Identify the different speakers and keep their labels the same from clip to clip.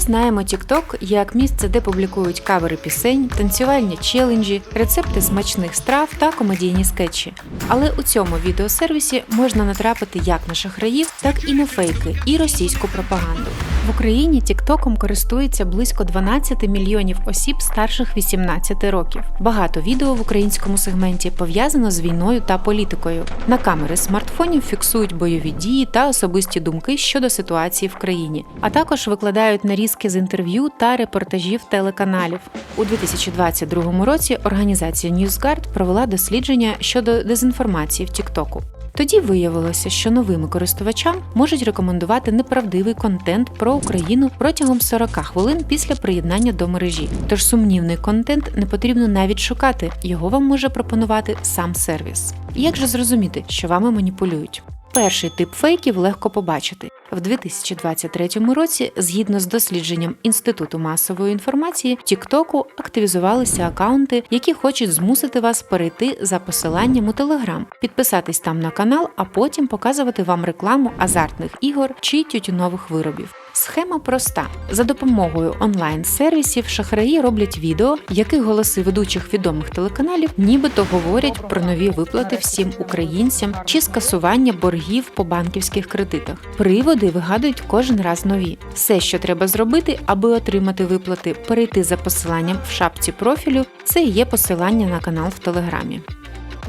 Speaker 1: Знаємо TikTok як місце, де публікують кавери пісень, танцювальні челенджі, рецепти смачних страв та комедійні скетчі. Але у цьому відеосервісі можна натрапити як на шахраїв, так і на фейки і російську пропаганду. В Україні TikTok користується близько 12 мільйонів осіб старших 18 років. Багато відео в українському сегменті пов'язано з війною та політикою. На камери смартфонів фіксують бойові дії та особисті думки щодо ситуації в країні, а також викладають нарізки з інтерв'ю та репортажів телеканалів. У 2022 році організація NewsGuard провела дослідження щодо дезінформації в TikTok. Тоді виявилося, що новим користувачам можуть рекомендувати неправдивий контент про Україну протягом 40 хвилин після приєднання до мережі. Тож сумнівний контент не потрібно навіть шукати, його вам може пропонувати сам сервіс. Як же зрозуміти, що вами маніпулюють? Перший тип фейків легко побачити. В 2023 році, згідно з дослідженням Інституту масової інформації, TikTok активізувалися акаунти, які хочуть змусити вас перейти за посиланням у Телеграм, підписатись там на канал, а потім показувати вам рекламу азартних ігор чи тютюнових виробів. Схема проста: за допомогою онлайн-сервісів шахраї роблять відео, яких голоси ведучих відомих телеканалів нібито говорять про нові виплати всім українцям чи скасування боргів по банківських кредитах. Приводи вигадують кожен раз нові. Все, що треба зробити, аби отримати виплати, перейти за посиланням в шапці профілю, це є посилання на канал в Телеграмі.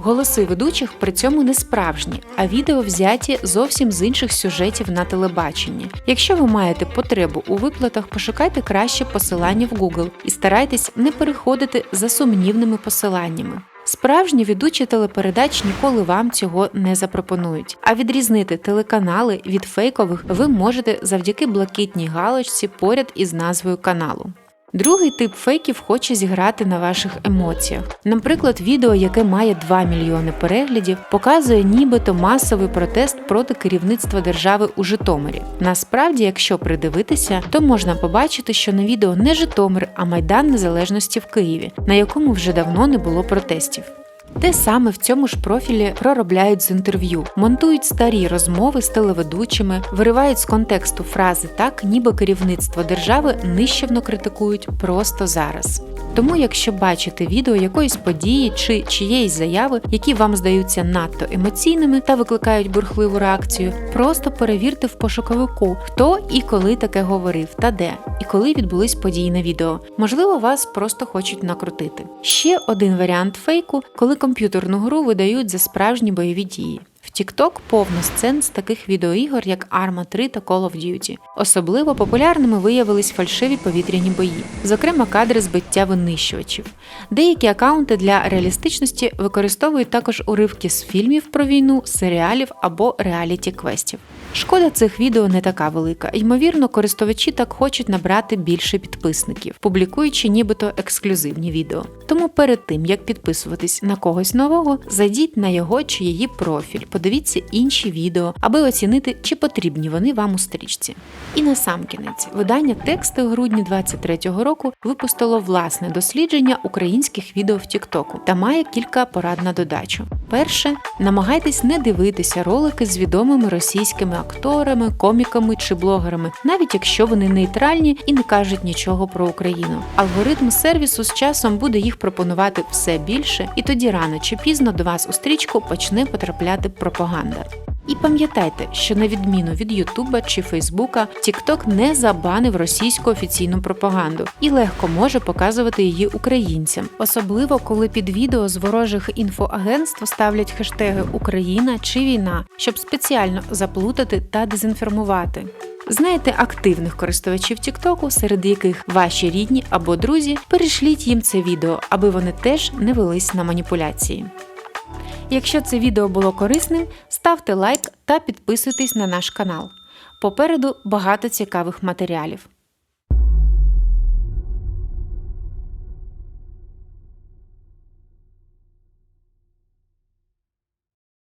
Speaker 1: Голоси ведучих при цьому не справжні, а відео взяті зовсім з інших сюжетів на телебаченні. Якщо ви маєте потребу у виплатах, пошукайте краще посилання в Google і старайтесь не переходити за сумнівними посиланнями. Справжні ведучі телепередач ніколи вам цього не запропонують. А відрізнити телеканали від фейкових ви можете завдяки блакитній галочці поряд із назвою каналу. Другий тип фейків хоче зіграти на ваших емоціях. Наприклад, відео, яке має 2 мільйони переглядів, показує нібито масовий протест проти керівництва держави у Житомирі. Насправді, якщо придивитися, то можна побачити, що на відео не Житомир, а Майдан Незалежності в Києві, на якому вже давно не було протестів. Те саме в цьому ж профілі проробляють з інтерв'ю, монтують старі розмови з телеведучими, виривають з контексту фрази так, ніби керівництво держави нищівно критикують просто зараз. Тому, якщо бачите відео якоїсь події чи чиєїсь заяви, які вам здаються надто емоційними та викликають бурхливу реакцію, просто перевірте в пошуковику, хто і коли таке говорив, та де, і коли відбулись події на відео. Можливо, вас просто хочуть накрутити. Ще один варіант фейку, коли комп'ютерну гру видають за справжні бойові дії. В TikTok повно сцен з таких відеоігор, як Arma 3 та Call of Duty. Особливо популярними виявились фальшиві повітряні бої, зокрема кадри збиття винищувачів. Деякі акаунти для реалістичності використовують також уривки з фільмів про війну, серіалів або реаліті квестів. Шкода цих відео не така велика. Ймовірно, користувачі так хочуть набрати більше підписників, публікуючи нібито ексклюзивні відео. Тому перед тим як підписуватись на когось нового, зайдіть на його чи її профіль, подивіться інші відео, аби оцінити, чи потрібні вони вам у стрічці. І на сам кінець видання тексти у грудні 23-го року випустило власне дослідження українських відео в Тіктоку та має кілька порад на додачу. Перше, намагайтесь не дивитися ролики з відомими російськими акторами, коміками чи блогерами, навіть якщо вони нейтральні і не кажуть нічого про Україну. Алгоритм сервісу з часом буде їх пропонувати все більше, і тоді рано чи пізно до вас у стрічку почне потрапляти пропаганда. І пам'ятайте, що на відміну від Ютуба чи Фейсбука, TikTok не забанив російську офіційну пропаганду і легко може показувати її українцям, особливо коли під відео з ворожих інфоагентств ставлять хештеги Україна чи війна, щоб спеціально заплутати та дезінформувати. Знаєте активних користувачів TikTok, серед яких ваші рідні або друзі, перешліть їм це відео, аби вони теж не велись на маніпуляції. Якщо це відео було корисним, ставте лайк та підписуйтесь на наш канал. Попереду багато цікавих матеріалів.